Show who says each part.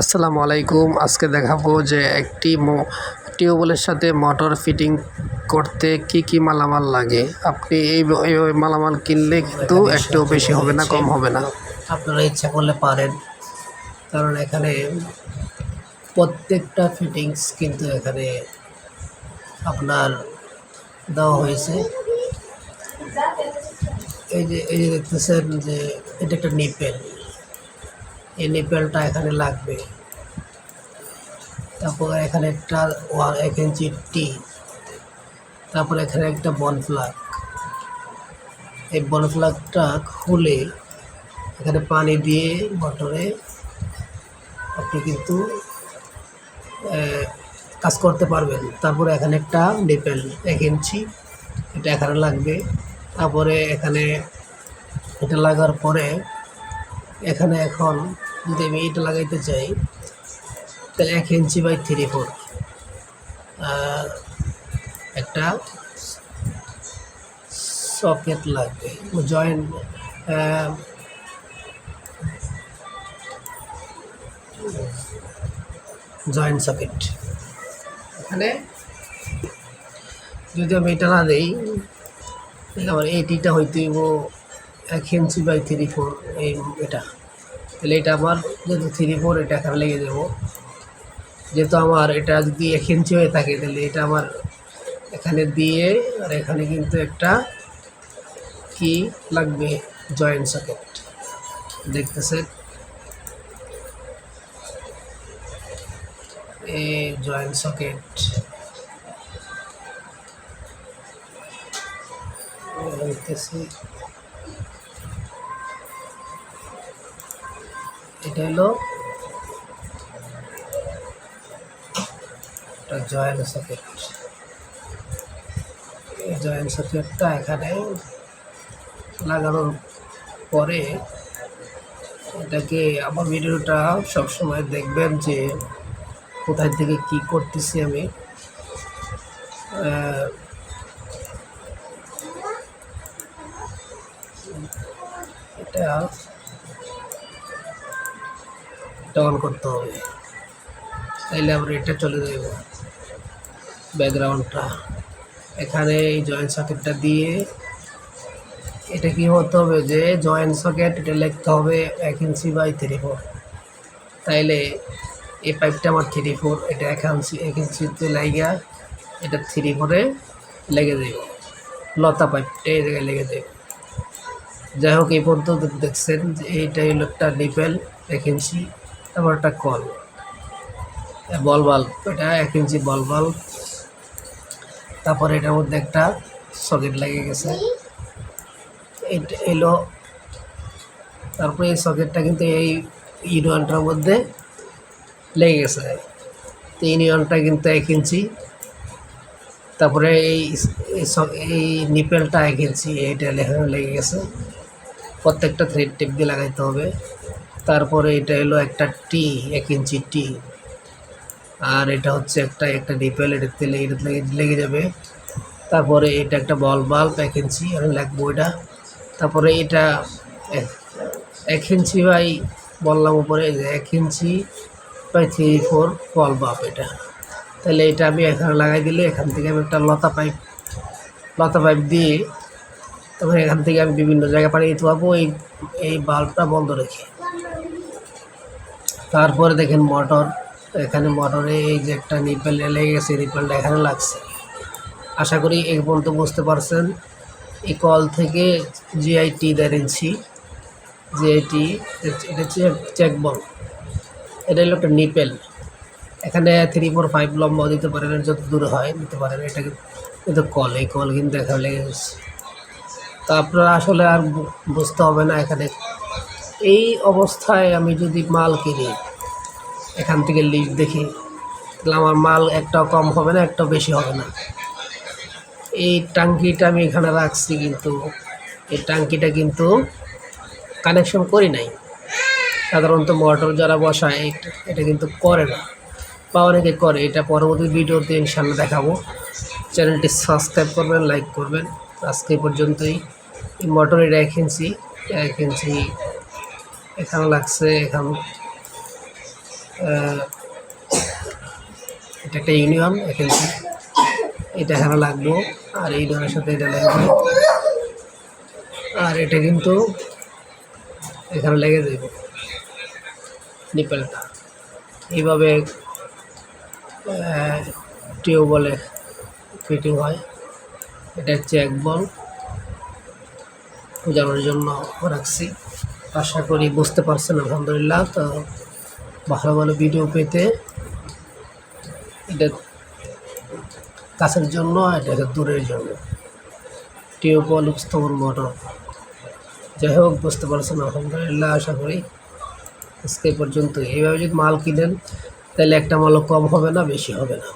Speaker 1: আসসালামু আলাইকুম। আজকে দেখাবো যে একটি টিউবওয়েলের সাথে মোটর ফিটিং করতে কি কি মালামাল লাগে। আপনি এই এই মালামাল কিনলে কিন্তু একটু বেশি হবে না কম হবে না।
Speaker 2: আপনারা ইচ্ছা করলে পারেন। কারণ এখানে প্রত্যেকটা ফিটিংস কিন্তু এখানে আপনার দেওয়া হয়েছে। এই যে এই যে দেখতেছেন যে এটা একটা নিপেল এই নিপেলটা এখানে লাগবে। তারপর এখানে একটা ওয়ান এক ইঞ্চি টি, তারপর এখানে একটা বন ফ্লাগ এই বন ফ্লাগটা খুলে এখানে পানি দিয়ে মোটরে আপনি কিন্তু কাজ করতে পারবেন। তারপরে এখানে একটা নিপেল এক ইঞ্চি, এটা এখানে লাগবে। তারপরে এখানে এটা লাগার পরে এখানে এখন যদি আমি এটা লাগাইতে চাই, তাহলে এক ইঞ্চি বাই থ্রি ফোর একটা সকেট লাগবে জয়েন্ট জয়েন্ট সকেট এখানে যদি আমি এটা না দিই আমার এইটিটা হইব এক ইঞ্চি বাই থ্রি ফোর এই এটা। তাহলে এটা আমার, যেহেতু থ্রি ফোর এটা এখানে লেগে যাব যেহেতু আমার এটা যদি এক ইঞ্চি হয়ে থাকে, তাহলে এটা আমার এখানে দিয়ে, আর এখানে কিন্তু একটা কি লাগবে? জয়েন্ট সকেট দেখতেছেন? এই জয়েন্ট সকেট দেখতেছি। এটা হলো জয়েন্ট সকেট। এই জয়েন্ট সকেটটা এখানে লাগানোর পরে এটাকে আমার ভিডিওটা সবসময় দেখবেন যে কোথায় থেকে কি করতেছি আমি। এটা অন করতে হবে। তাইলে আমরা এটা চলে যাব ব্যাকগ্রাউন্ডটা। এখানে এই জয়েন্ট সকেটটা দিয়ে এটা কি হতে হবে যে জয়েন্ট সকেট এটা লিখতে হবে এক ইঞ্চি বাই থ্রি ফোর তাইলে এই পাইপটা আমার থ্রি ফোর এটা এক ইঞ্চি এক ইঞ্চিতে লাইগা, এটা থ্রি ফোরে লেগে দেবে লতা পাইপটা এই জায়গায় লেগে দেবে যাই হোক, এই পর্যন্ত দেখছেন যে এইটা হলো একটা নিপেল এক ইঞ্চি তারপর একটা কল। বল বাল্ব এটা এক ইঞ্চি বল বাল্ব তারপরে এটার মধ্যে একটা সকেট লেগে গেছে। এটা এলো। তারপরে এই সকেটটা কিন্তু এই ইউনিয়নটার মধ্যে লেগে গেছে। তো ইউনিয়নটা কিন্তু এক ইঞ্চি। তারপরে এই এই নিপেলটা এক ইঞ্চি। এইটা লেগে গেছে। প্রত্যেকটা থ্রেড টেপ দিয়ে লাগাইতে হবে। তারপরে এটা হলো একটা টি এক ইঞ্চি টি আর এটা হচ্ছে একটা একটা ডিপেল এটাতে লেগে যাবে। তারপরে এটা একটা বল বাল্ব এক ইঞ্চি, আমি লাগবো এটা। তারপরে এটা এক- ইঞ্চি বাই, বললাম উপরে এক inch by three four ball bulb এটা। তাহলে এটা আমি এখানে লাগাই দিলে এখান থেকে আমি একটা লতা পাইপ লতা পাইপ দিয়ে তখন এখান থেকে আমি বিভিন্ন জায়গায় পাঠিয়ে দিতে পারব। এই এই বাল্বটা বন্ধ রেখে। তারপরে দেখেন মোটর এখানে মোটরে এই যে একটা নিপেল লেগে গেছে নিপেলটা এখানে লাগছে। আশা করি এই পর্যন্ত বুঝতে পারছেন। এই কল থেকে জিআইটি দেড় ইঞ্চি। জিআইটি এটা চেক চেক বল এটা হলো একটা নিপেল এখানে থ্রি ফোর ফাইভ লম্বা দিতে পারেন যত দূরে হয় দিতে পারেন। এটা কিন্তু কল এই কল কিন্তু এখানে লেগে গেছে। তা আপনারা আসলে আর বুঝতে হবে না, এখানে এই অবস্থায় আমি যদি মাল কিনি, এখান থেকে লিস্ট দেখি, তাহলে আমার মাল একটাও কম হবে না একটাও বেশি হবে না। এই টাঙ্কিটা আমি এখানে রাখছি কিন্তু, এই টাঙ্কিটা কিন্তু কানেকশন করি নাই। সাধারণত মোটর যারা বসায়, এটা- এটা কিন্তু করে না। বা অনেকে করে, এটা পরবর্তী ভিডিওতে ইনশাল্লাহ দেখাবো। চ্যানেলটি সাবস্ক্রাইব করবেন লাইক করবেন। আজকে পর্যন্তই। এই মোটরের এক ইঞ্চি এক ইঞ্চি এখানে লাগছে, এখানে এটা একটা ইউনিয়ন, এখানে এটা এখানে লাগবো, আর এই ইউনিয়নের সাথে এটা লাগবে আর এটা কিন্তু এখানে লেগে দেব নিপেলটা এইভাবে টিউবওয়েলে ফিটিং হয়। এটা হচ্ছে এক বল। জন্য রাখছি। আশা করি বুঝতে পারছেন, আলহামদুলিল্লাহ। তো ভালো ভালো ভিডিও পেতে এটা কাছের জন্য, এটা দূরের জন্য। টিউবওয়েল উপস্থাপন মোটর যাই হোক, বুঝতে পারছেন, আলহামদুলিল্লাহ, আশা করি আজকে পর্যন্ত এইভাবে যদি মাল কিনেন, তাহলে একটা মালও কম হবে না, বেশি হবে না।